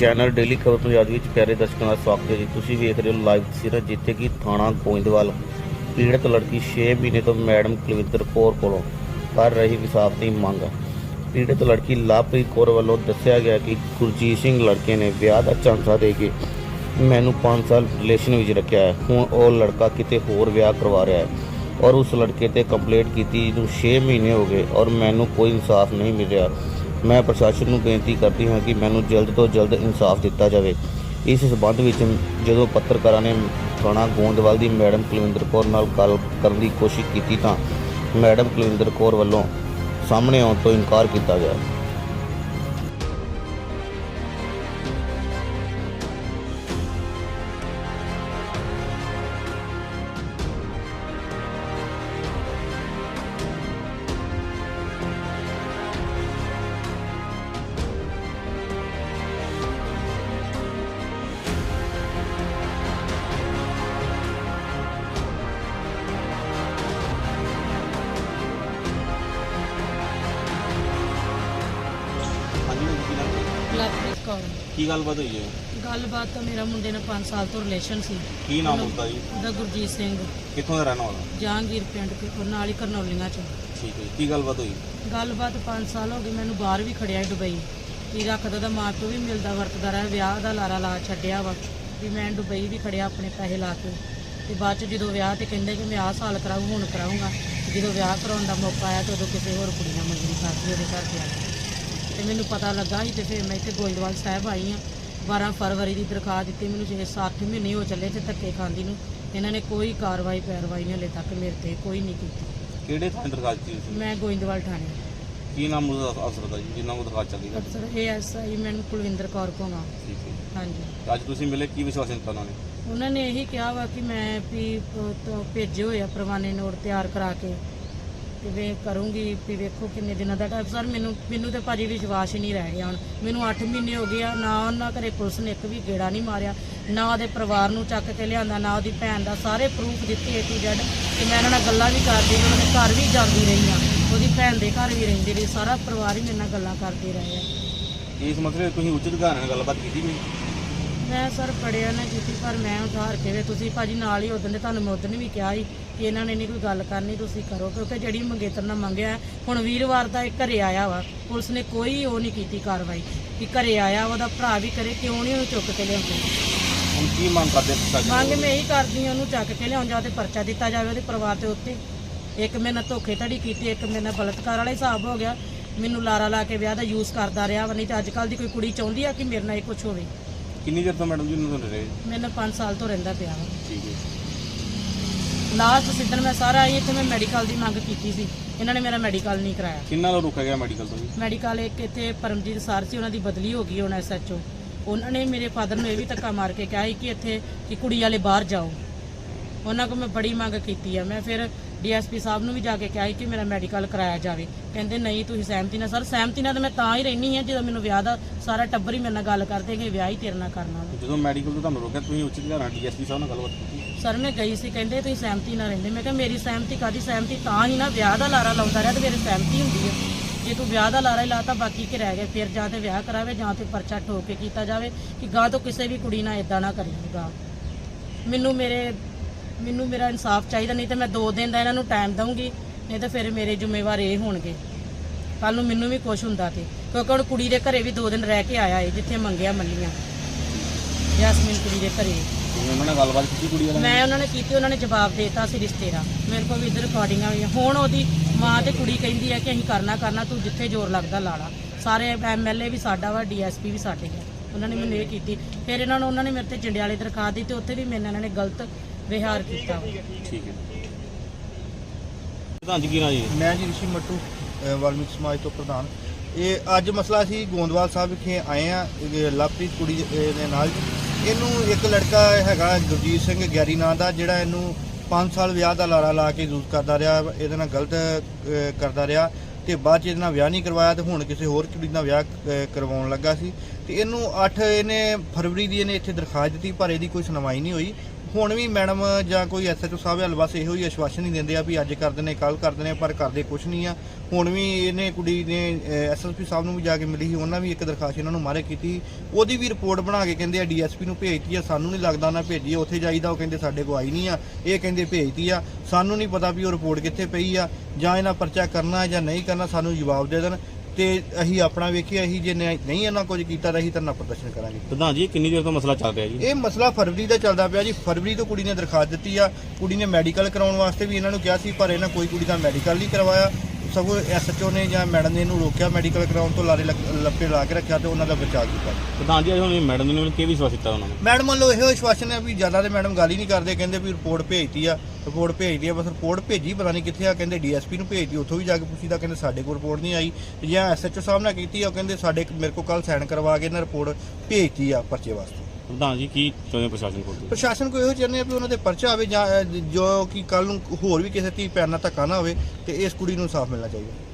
Channel daily ਖਬਰ ਪੰਜਾਬ ਵਿੱਚ, ਪਿਆਰੇ ਦਰਸ਼ਕਾਂ ਦਾ ਸਵਾਗਤ ਹੈ ਜੀ। ਤੁਸੀਂ ਵੇਖ ਰਹੇ ਹੋ ਲਾਈਵ ਤਸਵੀਰਾਂ, ਜਿੱਥੇ ਕਿ ਥਾਣਾ ਗੋਇੰਦਵਾਲ ਪੀੜਤ ਲੜਕੀ 6 ਮਹੀਨੇ ਤੋਂ ਮੈਡਮ ਕੁਲਵਿੰਦਰ ਕੌਰ ਕੋਲੋਂ ਕਰ ਰਹੀ ਵਿਸਾਖ ਦੀ ਮੰਗ। ਪੀੜਤ ਲੜਕੀ ਲਵਪ੍ਰੀਤ ਕੌਰ ਵੱਲੋਂ ਦੱਸਿਆ ਗਿਆ ਕਿ ਗੁਰਜੀਤ ਸਿੰਘ ਲੜਕੇ ਨੇ ਵਿਆਹ ਦਾ ਝਾਂਸਾ ਦੇ ਕੇ ਮੈਨੂੰ 5 ਸਾਲ ਰਿਲੇਸ਼ਨ ਵਿੱਚ ਰੱਖਿਆ ਹੈ। ਹੁਣ ਉਹ ਲੜਕਾ ਕਿਤੇ ਹੋਰ ਵਿਆਹ ਕਰਵਾ ਰਿਹਾ ਹੈ ਔਰ ਉਸ ਲੜਕੇ ਤੇ ਕੰਪਲੇਂਟ ਕੀਤੀ ਨੂੰ 6 ਮਹੀਨੇ ਹੋ ਗਏ ਔਰ ਮੈਨੂੰ ਕੋਈ ਇਨਸਾਫ ਨਹੀਂ ਮਿਲਿਆ ਮੈਂ ਪ੍ਰਸ਼ਾਸਨ ਨੂੰ ਬੇਨਤੀ ਕਰਦੀ ਹਾਂ ਕਿ ਮੈਨੂੰ ਜਲਦ ਤੋਂ ਜਲਦ ਇਨਸਾਫ ਦਿੱਤਾ ਜਾਵੇ। ਇਸ ਸਬੰਧ ਵਿੱਚ ਜਦੋਂ ਪੱਤਰਕਾਰਾਂ ਨੇ ਥਾਣਾ ਗੋਂਦਵਾਲ ਦੀ ਮੈਡਮ ਕੁਲਵਿੰਦਰ ਕੌਰ ਨਾਲ ਗੱਲ ਕਰਨ ਦੀ ਕੋਸ਼ਿਸ਼ ਕੀਤੀ ਤਾਂ ਮੈਡਮ ਕੁਲਵਿੰਦਰ ਕੌਰ ਵੱਲੋਂ ਸਾਹਮਣੇ ਆਉਣ ਤੋਂ ਇਨਕਾਰ ਕੀਤਾ ਗਿਆ। ਕੀ ਗੱਲਬਾਤ ਹੋਈ ਹੈ? ਗੱਲਬਾਤ ਤਾਂ ਮੇਰਾ ਮੁੰਡੇ ਨਾਲ 5 ਸਾਲ ਤੋਂ ਰਿਲੇਸ਼ਨ ਸੀ। ਕੀ ਨਾਮ ਹੁੰਦਾ ਜੀ? ਉਹਦਾ ਗੁਰਜੀਤ ਸਿੰਘ। ਕਿੱਥੋਂ ਦਾ ਰਹਿਣ ਵਾਲਾ? ਜਹਾਂਗੀਰ ਪਿੰਡ ਕੇ ਕੋਲ ਨਾਲ ਹੀ ਕਰਨੌਲੀਆਂ ਚ। ਠੀਕ ਹੈ। ਕੀ ਗੱਲਬਾਤ ਹੋਈ? ਗੱਲਬਾਤ 5 ਸਾਲ ਹੋ ਗਏ ਮੈਨੂੰ ਬਾਹਰ ਵੀ ਖੜਿਆ ਦੁਬਈ। ਵੀ ਰੱਖਦਾ ਦਾ ਮਾਂ ਪਿਓ ਵੀ ਮਿਲਦਾ ਵਰਤਦਾ ਰਿਹਾ ਵਿਆਹ ਦਾ ਲਾਰਾ ਲਾ ਛੱਡਿਆ ਵਾ। ਵੀ ਮੈਂ ਦੁਬਈ ਵੀ ਖੜਿਆ ਆਪਣੇ ਪੈਸੇ ਲਾ ਕੇ। ਤੇ ਬਾਅਦ ਚ ਜਦੋਂ ਵਿਆਹ ਤੇ ਕਹਿੰਦੇ ਕਿ ਮੈਂ ਆਹ ਸਾਲ ਕਰਾਉਂ ਹੁਣ ਕਰਾਉਂਗਾ ਜਦੋਂ ਵਿਆਹ ਕਰਾਉਣ ਦਾ ਮੌਕਾ ਆਇਆ ਤੇ ਉਦੋਂ ਕਿਸੇ ਹੋਰ ਕੁੜੀ ਨਾਲ ਮੰਗਣੀ ਕਰਦੀ ਉਹਦੇ ਘਰ ਦੇ ਆ ਕੇ। ਤੇ ਮੈਨੂੰ ਪਤਾ ਲੱਗਾ ਸੀ ਤੇ ਫਿਰ ਮੈਂ ਇੱਥੇ ਗੋਇੰਦਵਾਲ ਸਾਹਿਬ ਆਈ ਆ 12 ਫਰਵਰੀ ਦੀ ਦਰਖਾਸਤ ਦਿੱਤੀ ਮੈਨੂੰ ਜੇ 7 ਮਹੀਨੇ ਹੋ ਚੱਲੇ ਤੇ ਧੱਕੇ ਖਾਂਦੀ ਨੂੰ। ਇਹਨਾਂ ਨੇ ਕੋਈ ਕਾਰਵਾਈ ਪੈਰਵਾਈ ਨਹੀਂ ਹਲੇ ਤੱਕ ਮੇਰੇ ਤੇ ਕੋਈ ਨਹੀਂ ਕੀਤੀ। ਕਿਹੜੇ ਥਾਂ ਦਰਖਾਸਤ ਦਿੱਤੀ ਤੁਸੀਂ? ਮੈਂ ਗੋਇੰਦਵਾਲ ਥਾਣੇ। ਕੀ ਨਾਮ ਉਹਦਾ ਅਫਸਰ ਦਾ ਜੀ ਜਿੰਨਾ ਕੋ ਦਰਖਾਸਤ ਚੱਲੀ ਹੈ? ਅਫਸਰ ਏਐਸਆਈ ਮੈਨੂੰ ਕੁਲਵਿੰਦਰ ਕੌਰ ਕੋਗਾ ਠੀਕ ਹੈ। ਹਾਂਜੀ। ਤੇ ਅੱਜ ਤੁਸੀਂ ਮਿਲੇ ਕੀ ਵਿਸ਼ਵਾਸ ਦਿੱਤਾ ਉਹਨਾਂ ਨੇ? ਉਹਨਾਂ ਨੇ ਇਹੀ ਕਿਹਾ ਵਾ ਕਿ ਮੈਂ ਵੀ ਤੋਂ ਭੇਜੇ ਹੋਏ ਆ ਪ੍ਰਵਾਨੇ ਨੋਟ ਤਿਆਰ ਕਰਾ ਕੇ। ਤੇ ਵੇ ਕਰੂੰਗੀ, ਵੀ ਵੇਖੋ ਕਿੰਨੇ ਦਿਨਾਂ ਦਾ ਟਾਈਮ ਸਰ, ਮੈਨੂੰ ਮੈਨੂੰ ਤੇ ਭਾਜੀ ਵਿਸ਼ਵਾਸ ਹੀ ਨਹੀਂ ਰਹਿ ਗਿਆ ਹੁਣ। ਮੈਨੂੰ 8 ਮਹੀਨੇ ਹੋ ਗਏ ਆ, ਨਾ ਉਹਨਾਂ ਘਰੇ ਪੁਲਿਸ ਨੇ ਇੱਕ ਵੀ ਗੇੜਾ ਨਹੀਂ ਮਾਰਿਆ, ਨਾ ਉਹਦੇ ਪਰਿਵਾਰ ਨੂੰ ਚੱਕ ਕੇ ਲਿਆਂਦਾ, ਨਾ ਉਹਦੀ ਭੈਣ ਦਾ। ਸਾਰੇ ਪ੍ਰੂਫ ਦਿੱਤੇ ਏ ਟੂ ਜ਼ੈਡ ਕਿ ਮੈਂ ਇਹਨਾਂ ਨਾਲ ਗੱਲਾਂ ਵੀ ਕਰਦੀ ਰਹੀ ਉਹਨਾਂ ਦੇ ਘਰ ਵੀ ਜਾਂਦੀ ਰਹੀ ਆ। ਉਹਦੀ ਭੈਣ ਦੇ ਘਰ ਵੀ ਰਹਿੰਦੀ ਰਹੀ ਸਾਰਾ ਪਰਿਵਾਰ ਹੀ ਮੇਰੇ ਨਾਲ ਗੱਲਾਂ ਕਰਦੇ ਰਹੇ ਆ। ਇਸ ਮਸਲੇ ਤੇ ਤੁਸੀਂ ਉੱਚ ਅਧਿਕਾਰੀਆਂ ਨਾਲ ਗੱਲਬਾਤ ਕੀਤੀ ਨਹੀਂ? ਮੈਂ ਸਰ ਪੜਿਆ ਨਾ ਕੀਤੀ ਪਰ ਮੈਂ ਉਧਾਰ ਕੇ ਵੇ ਤੁਸੀਂ ਭਾਜੀ ਨਾਲ ਹੀ ਉਦੋਂ ਦੇ ਤੁਹਾਨੂੰ ਮੈਂ ਉਦੋਂ ਵੀ ਕਿਹਾ ਸੀ ਕਿ ਇਹਨਾਂ ਨੇ ਨਹੀਂ ਕੋਈ ਗੱਲ ਕਰਨੀ ਤੁਸੀਂ ਕਰੋ ਕਿਉਂਕਿ ਜਿਹੜੀ ਮੰਗੇਤਰ ਨਾਲ ਮੰਗਿਆ ਹੁਣ ਵੀਰਵਾਰ ਦਾ ਇਹ ਘਰੇ ਆਇਆ ਵਾ ਪੁਲਿਸ ਨੇ ਕੋਈ ਉਹ ਨਹੀਂ ਕੀਤੀ ਕਾਰਵਾਈ ਕਿ ਘਰੇ ਆਇਆ ਉਹਦਾ ਭਰਾ ਵੀ ਕਰੇ ਕਿਉਂ ਨਹੀਂ ਉਹਨੂੰ ਚੁੱਕ ਕੇ ਲਿਆਉਂਦੇ? ਹੁਣ ਕੀ ਮੰਗ ਕਰਦੇ ਪ੍ਰਸ਼ਾਸਨ ਮੰਗ ਮੈਂ ਇਹੀ ਕਰਦੀ ਹਾਂ ਉਹਨੂੰ ਚੱਕ ਕੇ ਲਿਆਉਣ ਜਾਂ ਤੇ ਪਰਚਾ ਦਿੱਤਾ ਜਾਵੇ ਉਹਦੇ ਪਰਿਵਾਰ ਦੇ ਉੱਤੇ। ਇੱਕ ਮੇਰੇ ਨਾਲ ਧੋਖੇਧੜੀ ਕੀਤੀ ਇੱਕ ਮੇਰੇ ਨਾਲ ਬਲਤਕਾਰ ਵਾਲਾ ਹਿਸਾਬ ਹੋ ਗਿਆ। ਮੈਨੂੰ ਲਾਰਾ ਲਾ ਕੇ ਵਿਆਹ ਦਾ ਯੂਜ਼ ਕਰਦਾ ਰਿਹਾ ਵਾ ਨਹੀਂ ਤਾਂ ਅੱਜ ਕੱਲ ਦੀ ਕੋਈ ਕੁੜੀ ਚਾਹੁੰਦੀ ਆ ਕਿ ਮੇਰੇ ਨਾਲ ਇਹ ਕੁਝ ਹੋਵੇ? ਕਿੰਨੀ ਦੇਰ ਤੋਂ ਮੈਡਮ ਜੀ ਉਹਨਾਂ ਤੋਂ ਰਹੇ ਮੇਰੇ ਨਾਲ 5 ਸਾਲ ਤੋਂ ਰਹਿੰਦਾ ਪਿਆ ਵਾ। ਠੀਕ ਹੈ ਲਾਸਟ ਸਿੱਧਣ ਮੈਂ ਸਾਰਾ ਆਈ ਇੱਥੇ ਮੈਂ ਮੈਡੀਕਲ ਦੀ ਮੰਗ ਕੀਤੀ ਸੀ। ਇਹਨਾਂ ਨੇ ਮੇਰਾ ਮੈਡੀਕਲ ਨਹੀਂ ਕਰਾਇਆ। ਕਿੰਨਾ ਲੋ ਰੁਕਿਆ ਗਿਆ ਮੈਡੀਕਲ ਤੋਂ ਜੀ? ਮੈਡੀਕਲ ਇੱਕ ਇੱਥੇ ਪਰਮਜੀਤ ਸਰ ਸੀ ਉਹਨਾਂ ਦੀ ਬਦਲੀ ਹੋ ਗਈ ਹੁਣ ਐਸਐਚਓ ਉਹਨਾਂ ਨੇ ਮੇਰੇ ਫਾਦਰ ਨੂੰ ਇਹ ਵੀ ਧੱਕਾ ਮਾਰ ਕੇ ਕਿਹਾ ਸੀ ਕਿ ਇੱਥੇ ਕਿ ਕੁੜੀ ਵਾਲੇ ਬਾਹਰ ਜਾਓ। ਉਹਨਾਂ ਕੋਲ ਮੈਂ ਬੜੀ ਮੰਗ ਕੀਤੀ ਆ। ਮੈਂ ਫਿਰ ਡੀਐਸਪੀ ਸਾਹਿਬ ਨੂੰ ਵੀ ਜਾ ਕੇ ਕਿਹਾ ਸੀ ਕਿ ਮੇਰਾ ਮੈਡੀਕਲ ਕਰਾਇਆ ਜਾਵੇ। ਕਹਿੰਦੇ ਨਹੀਂ ਤੁਸੀਂ ਸਹਿਮਤੀ ਨਾਲ ਸਰ ਸਹਿਮਤੀ ਨਾਲ ਤਾਂ ਮੈਂ ਤਾਂ ਹੀ ਰਹਿਣੀ ਆ ਜਦੋਂ ਮੈਨੂੰ ਵਿਆਹ ਦਾ ਸਾਰਾ ਟੱਬਰ ਹੀ ਮੇਰੇ ਨਾਲ ਗੱਲ ਕਰਦੇ ਕਿ ਵਿਆਹ ਹੀ ਤੇਰੇ ਨਾਲ ਕਰਨਾ ਵਾ। ਜਦੋਂ ਮੈਡੀਕਲ ਤੋਂ ਤੁਹਾਨੂੰ ਰੋਕਿਆ ਤੁਸੀਂ ਉੱਚ ਅਧਿਕਾਰੀਆਂ ਡੀਐਸਪੀ ਸਾਹਿਬ ਨਾਲ ਗੱਲਬਾਤ ਕੀਤੀ? ਸਰ ਮੈਂ ਗਈ ਸੀ ਕਹਿੰਦੇ ਤੁਸੀਂ ਸਹਿਮਤੀ ਨਾਲ ਰਹਿੰਦੇ ਮੈਂ ਕਿਹਾ ਮੇਰੀ ਸਹਿਮਤੀ ਕਾਦੀ ਸਹਿਮਤੀ ਤਾਂ ਹੀ ਨਾ ਵਿਆਹ ਦਾ ਲਾਰਾ ਲਾਉਂਦਾ ਰਿਹਾ ਤੇ ਮੇਰੀ ਸਹਿਮਤੀ ਹੁੰਦੀ ਹੈ ਜੇ ਤੂੰ ਵਿਆਹ ਦਾ ਲਾਰਾ ਹੀ ਲਾਤਾ ਬਾਕੀ ਕਿ ਰਹਿ ਗਏ ਫਿਰ ਜਾਂ ਤੇ ਵਿਆਹ ਕਰਾਵੇ ਜਾਂ ਤੇ ਪਰਚਾ ਠੋਕ ਕੇ ਕੀਤਾ ਜਾਵੇ ਕਿ ਗਾਂ ਤੋਂ ਕਿਸੇ ਵੀ ਕੁੜੀ ਨਾਲ ਇਦਾਂ ਨਾ ਕਰੀਗਾ ਮੈਨੂੰ ਮੇਰੇ ਮੈਨੂੰ ਮੇਰਾ ਇਨਸਾਫ ਚਾਹੀਦਾ ਨਹੀਂ ਤੇ ਮੈਂ 2 ਦਿਨ ਦਾ ਇਹਨਾਂ ਨੂੰ ਟਾਈਮ ਦਊਂਗੀ ਨਹੀਂ ਤਾਂ ਫਿਰ ਮੇਰੇ ਜ਼ਿੰਮੇਵਾਰ ਇਹ ਹੋਣਗੇ। ਕੱਲ ਨੂੰ ਮੈਨੂੰ ਵੀ ਕੁਝ ਹੁੰਦਾ ਤੇ ਕਿਉਂਕਿ ਹੁਣ ਕੁੜੀ ਦੇ ਘਰੇ ਵੀ 2 ਦਿਨ ਰਹਿ ਕੇ ਆਇਆ ਏ ਜਿੱਥੇ ਮੰਗਿਆ ਮੰਨੀਆਂ ਯਾਸਮੀਨ ਕੁੜੀ ਦੇ ਘਰੇ। ਤੁਸੀਂ ਉਹਨਾਂ ਨਾਲ ਗੱਲਬਾਤ ਕੀਤੀ ਕੁੜੀ ਵਾਲਿਆਂ ਮੈਂ ਉਹਨਾਂ ਨੇ ਕੀਤੀ ਉਹਨਾਂ ਨੇ ਜਵਾਬ ਦੇਤਾ ਸੀ ਰਿਸ਼ਤੇ ਦਾ ਮੇਰੇ ਕੋਲ ਵੀ ਇਧਰ ਰਿਕਾਰਡਿੰਗਾਂ ਹੋਈਆਂ ਹੁਣ ਉਹਦੀ ਮਾਂ ਤੇ ਕੁੜੀ ਕਹਿੰਦੀ ਹੈ ਕਿ ਅਸੀਂ ਕਰਨਾ ਕਰਨਾ ਤੂੰ ਜਿੱਥੇ ਜ਼ੋਰ ਲੱਗਦਾ ਲਾ ਲਾ। ਸਾਰੇ ਐਮਐਲਏ ਵੀ ਸਾਡਾ ਵਾ ਡੀਐਸਪੀ ਵੀ ਸਾਡੇ ਆ। ਉਹਨਾਂ ਨੇ ਮੈਨੂੰ ਇਹ ਕੀਤੀ। ਫਿਰ ਇਹਨਾਂ ਨੂੰ ਉਹਨਾਂ ਨੇ ਮੇਰੇ ਤੇ ਜੰਡਿਆਲੇ ਦਰਖਾਸਤ ਦਿੱਤੀ ਉੱਥੇ ਵੀ ਮੇਰੇ ਨਾਲ ਇਹਨਾਂ ਨੇ ਗਲਤ ਵਿਹਾਰ ਕੀਤਾ ਵਾ? ਠੀਕ ਹੈ। ਪ੍ਰਧਾਨ ਜੀ ਕੀ ਜੀ? ਮੈਂ ਜੀ ਰਿਸ਼ੀ ਮੱਟੂ ਅ, ਵਾਲਮੀਕ ਸਮਾਜ ਤੋਂ ਪ੍ਰਧਾਨ। ਇਹ ਅੱਜ ਮਸਲਾ ਸੀ ਗੋਂਦਵਾਲ ਸਾਹਿਬ ਵਿਖੇ ਆਏ ਆ ਇਹ ਲਵਪ੍ਰੀਤ ਕੁੜੀ ਦੇ ਦੇ ਨਾਲ ਇਹਨੂੰ ਇੱਕ ਲੜਕਾ ਹੈਗਾ ਗੁਰਜੀਤ ਸਿੰਘ ਗਿਆਰੀ ਨਾਂ ਦਾ ਜਿਹੜਾ ਇਹਨੂੰ 5 ਸਾਲ ਵਿਆਹ ਦਾ ਲਾਰਾ ਲਾ ਕੇ ਯੂਜ਼ ਕਰਦਾ ਰਿਹਾ ਇਹਦੇ ਨਾਲ ਗਲਤ ਅ, ਕਰਦਾ ਰਿਹਾ ਤੇ ਬਾਅਦ ਚ ਇਹਦੇ ਨਾਲ ਵਿਆਹ ਨਹੀਂ ਕਰਵਾਇਆ ਤੇ ਹੁਣ ਕਿਸੇ ਹੋਰ ਕੁੜੀ ਨਾਲ ਵਿਆਹ ਅ, ਕਰਵਾਉਣ ਲੱਗਾ ਸੀ। ਤੇ ਇਹਨੂੰ 8 ਇਹਨੇ ਫਰਵਰੀ ਦੀ ਇਹਨੇ ਇੱਥੇ ਦਰਖਾਸਤ ਦਿੱਤੀ ਪਰ ਇਹਦੀ ਕੋਈ ਸੁਣਵਾਈ ਨਹੀਂ ਹੋਈ। ਹੁਣ ਵੀ ਮੈਡਮ ਜਾਂ ਕੋਈ ਐਸਐਚਓ ਸਾਹਿਬ ਹਲ ਬਸ ਇਹੋ ਹੀ ਆਸ਼ਵਾਸਨ ਹੀ ਦਿੰਦੇ ਆ ਵੀ ਅੱਜ ਕਰ ਦਿੰਦੇ ਕੱਲ ਕਰ ਦਿੰਦੇ ਪਰ ਕਰਦੇ ਕੁਝ ਨਹੀਂ ਆ। ਹੁਣ ਵੀ ਇਹਨੇ ਕੁੜੀ ਨੇ ਐਸਐਸਪੀ ਸਾਹਿਬ ਨੂੰ ਵੀ ਜਾ ਕੇ ਮਿਲੀ ਸੀ, ਉਹਨਾਂ ਵੀ ਇੱਕ ਦਰਖਾਸਤ ਇਹਨਾਂ ਨੂੰ ਮਾਰੇ ਕੀਤੀ। ਉਹਦੀ ਵੀ ਰਿਪੋਰਟ ਬਣਾ ਕੇ ਕਹਿੰਦੇ ਆ ਡੀਐਸਪੀ ਨੂੰ ਭੇਜਤੀ ਆ, ਸਾਨੂੰ ਨਹੀਂ ਲੱਗਦਾ ਨਾ ਭੇਜੀ ਉੱਥੇ ਜਾਈਦਾ, ਉਹ ਕਹਿੰਦੇ ਸਾਡੇ ਕੋਲ ਆਈ ਨਹੀਂ ਆ, ਇਹ ਕਹਿੰਦੇ ਭੇਜਤੀ ਆ। ਸਾਨੂੰ ਨਹੀਂ ਪਤਾ ਵੀ ਉਹ ਰਿਪੋਰਟ ਕਿੱਥੇ ਪਈ ਆ, ਜਾਂ ਇਹਨਾਂ ਪਰਚਾ ਕਰਨਾ ਜਾਂ ਨਹੀਂ ਕਰਨਾ, ਸਾਨੂੰ ਜਵਾਬ ਦੇ ਦੇਣ। ਤੇ ਅਸੀਂ ਆਪਣਾ ਵੇਖੀਏ ਅਸੀਂ ਜੇ ਨਹੀਂ ਨਹੀਂ ਇਹਨਾਂ ਕੁਝ ਕੀਤਾ ਤਾਂ ਅਸੀਂ ਧਰਨਾ ਪ੍ਰਦਰਸ਼ਨ ਕਰਾਂਗੇ। ਪ੍ਰਧਾਨ ਜੀ ਇਹ ਕਿੰਨੀ ਦੇਰ ਤੋਂ ਮਸਲਾ ਚੱਲ ਰਿਹਾ ਜੀ? ਇਹ ਮਸਲਾ ਫਰਵਰੀ ਦਾ ਚੱਲਦਾ ਪਿਆ ਜੀ। ਫਰਵਰੀ ਤੋਂ ਕੁੜੀ ਨੇ ਦਰਖਾਸਤ ਦਿੱਤੀ ਆ। ਕੁੜੀ ਨੇ ਮੈਡੀਕਲ ਕਰਾਉਣ ਵਾਸਤੇ ਵੀ ਇਹਨਾਂ ਨੂੰ ਕਿਹਾ ਸੀ ਪਰ ਇਹਨਾਂ ਕੋਈ ਕੁੜੀ ਦਾ ਮੈਡੀਕਲ ਨਹੀਂ ਕਰਵਾਇਆ। ਸਗੋਂ ਐਸਐਚਓ ਨੇ ਜਾਂ ਮੈਡਮ ਨੇ ਇਹਨੂੰ ਰੋਕਿਆ ਮੈਡੀਕਲ ਕਰਾਉਣ ਤੋਂ ਲਾਰੇ ਲੱਗ- ਲੱਪੇ ਲਾ ਕੇ ਰੱਖਿਆ ਤੇ ਉਹਨਾਂ ਦਾ ਬਚਾਅ ਕੀਤਾ। ਪ੍ਰਧਾਨ ਜੀ ਅੱਜ ਹੁਣ ਮੈਡਮ ਨੇ ਕੀ ਵਿਸ਼ਵਾਸ ਦਿੱਤਾ ਉਹਨਾਂ ਨੂੰ? ਮੈਡਮ ਵੱਲੋਂ ਇਹੋ ਵਿਸ਼ਵਾਸਨ ਹੈ ਵੀ ਜ਼ਿਆਦਾ ਤੇ ਮੈਡਮ ਗੱਲ ਹੀ ਨਹੀਂ ਕਰਦੇ ਕਹਿੰਦੇ ਵੀ ਰਿਪੋਰਟ ਭੇਜਤੀ ਆ ਰਿਪੋਰਟ ਭੇਜਦੀ ਆ ਬਸ ਰਿਪੋਰਟ ਭੇਜੀ ਪਤਾ ਨਹੀਂ ਕਿੱਥੇ ਆ ਕਹਿੰਦੇ ਡੀਐਸਪੀ ਨੂੰ ਭੇਜਦੀ ਉੱਥੋਂ ਵੀ ਜਾ ਕੇ ਪੁੱਛੀਦਾ ਕਹਿੰਦੇ ਸਾਡੇ ਕੋਲ ਰਿਪੋਰਟ ਨਹੀਂ ਆਈ। ਜਾਂ ਐਸਐਚਓ ਸਾਹਿਬ ਨਾਲ ਕੀਤੀ ਆ ਉਹ ਕਹਿੰਦੇ ਸਾਡੇ ਮੇਰੇ ਕੋਲ ਕੱਲ ਸਾਈਨ ਕਰਵਾ ਕੇ ਇਹਨਾਂ ਰਿਪੋਰਟ ਭੇਜਤੀ ਆ ਪਰਚੇ ਵਾਸਤੇ। ਪ੍ਰਧਾਨ ਜੀ, ਕੀ ਚਾਹੁੰਦੇ ਪ੍ਰਸ਼ਾਸਨ ਕੋਲ? ਪ੍ਰਸ਼ਾਸਨ ਕੋ ਇਹੋ ਚਾਹੁੰਦੇ ਆ ਵੀ ਉਹਨਾਂ ਦੇ ਪਰਚਾ ਹੋਵੇ ਜਾਂ ਜੋ ਕਿ ਕੱਲ ਨੂੰ ਹੋਰ ਵੀ ਕਿਸੇ ਧੀ ਭੈਣ ਨਾਲ ਧੱਕਾ ਨਾ ਹੋਵੇ ਤੇ ਇਸ ਕੁੜੀ ਨੂੰ ਇਨਸਾਫ ਮਿਲਣਾ ਚਾਹੀਦਾ।